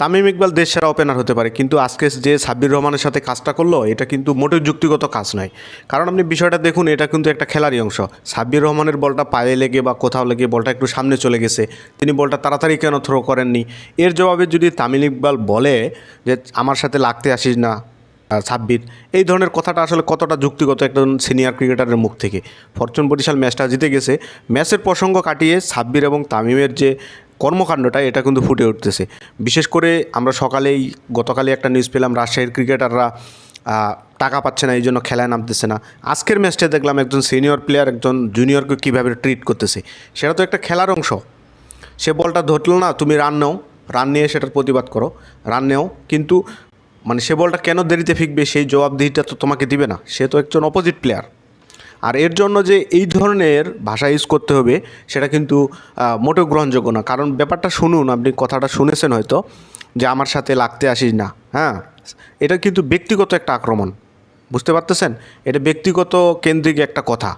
তামিম ইকবাল দেশ সেরা ওপেনার হতে পারে, কিন্তু আজকে যে সাব্বির রহমানের সাথে কাজটা করল, এটা কিন্তু মোটেও যুক্তিগত কাজ নয়। কারণ আপনি বিষয়টা দেখুন, এটা কিন্তু একটা খেলারই অংশ। সাব্বির রহমানের বলটা পায়ে লেগে বা কোথাও লেগে বলটা একটু সামনে চলে গেছে, তিনি বলটা তাড়াতাড়ি কেন থ্রো করেননি? এর জবাবে যদি তামিম ইকবাল বলে যে, আমার সাথে লাগতে আসিস না সাব্বির, এই ধরনের কথাটা আসলে কতটা যুক্তিগত একজন সিনিয়র ক্রিকেটারের মুখ থেকে? ফরচুন বরিশাল ম্যাচটা জিতে গেছে। ম্যাচের প্রসঙ্গ কাটিয়ে সাব্বির এবং তামিমের যে কর্মকাণ্ডটা এটা কিন্তু ফুটে উঠতেছে। বিশেষ করে আমরা সকালেই গতকালই একটা নিউজ পেলাম, রাজশাহীর ক্রিকেটাররা টাকা পাচ্ছে না এই জন্য খেলায় নামতেছে না। আজকের ম্যাচটা দেখলাম একজন সিনিয়র প্লেয়ার একজন জুনিয়রকে কীভাবে ট্রিট করতেছে। সেটা তো একটা খেলার অংশ। সে বলটা ধরলো না, তুমি রান নাও রান নিয়ে সেটার প্রতিবাদ করো রান নেও। কিন্তু মানে সে বলটা কেন দেরিতে ফিকবে, সেই জবাবদিহিটা তো তোমাকে দিবে না। সে তো একজন অপোজিট প্লেয়ার আর এর জন্য যে এই ধরনের ভাষা ইউজ করতে হবে, সেটা কিন্তু মোটেও গ্রহণযোগ্য না। কারণ ব্যাপারটা শুনুন, আপনি কথাটা শুনেছেন হয়তো, যে আমার সাথে লাগতে আসিস না হ্যাঁ? এটা কিন্তু ব্যক্তিগত একটা আক্রমণ। বুঝতে পারতেছেন? এটা ব্যক্তিগত কেন্দ্রিক একটা কথা।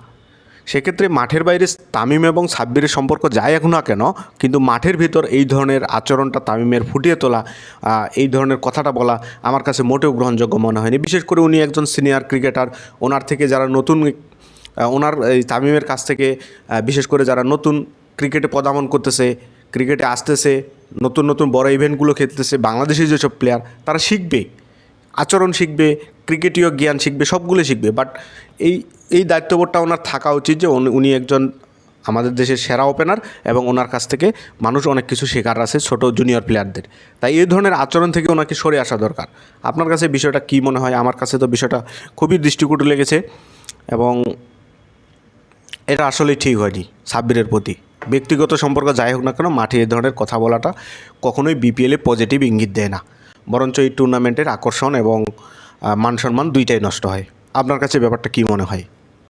সেক্ষেত্রে মাঠের বাইরে তামিম এবং সাব্বিরের সম্পর্ক যায় এখন না কেন, কিন্তু মাঠের ভিতর এই ধরনের আচরণটা তামিমের ফুটিয়ে তোলা এই ধরনের কথাটা বলা আমার কাছে মোটেও গ্রহণযোগ্য মনে হয়নি। বিশেষ করে উনি একজন সিনিয়র ক্রিকেটার ওনার থেকে যারা নতুন ওনার এই তামিমের কাছ থেকে বিশেষ করে যারা নতুন ক্রিকেটে পদামন করতেছে, ক্রিকেটে আসতেছে, নতুন নতুন বড় ইভেন্টগুলো খেলতেছে, বাংলাদেশি যেসব প্লেয়ার তারা শিখবে, আচরণ শিখবে, ক্রিকেটীয় জ্ঞান শিখবে, সবগুলো শিখবে। বাট এই এই দায়িত্ববোধটা ওনার থাকা উচিত যে উনি- উনি একজন আমাদের দেশের সেরা ওপেনার এবং ওনার কাছ থেকে মানুষ অনেক কিছু শেখার আছে ছোট জুনিয়র প্লেয়ারদের তাই এই ধরনের আচরণ থেকে ওনাকে সরে আসা দরকার। আপনার কাছে বিষয়টা কী মনে হয়? আমার কাছে তো বিষয়টা খুবই দৃষ্টিকটু লেগেছে এবং এটা আসলেই ঠিক হয়নি সাব্বিরের প্রতি। ব্যক্তিগত সম্পর্ক যাই হোক না কেন, মাঠে এ ধরনের কথা বলাটা কখনোই বিপিএলে পজিটিভ ইঙ্গিত দেয় না। বরঞ্চ এই টুর্নামেন্টের আকর্ষণ এবং মান সম্মান দুইটাই নষ্ট হয়। আপনার কাছে ব্যাপারটা কী মনে হয়?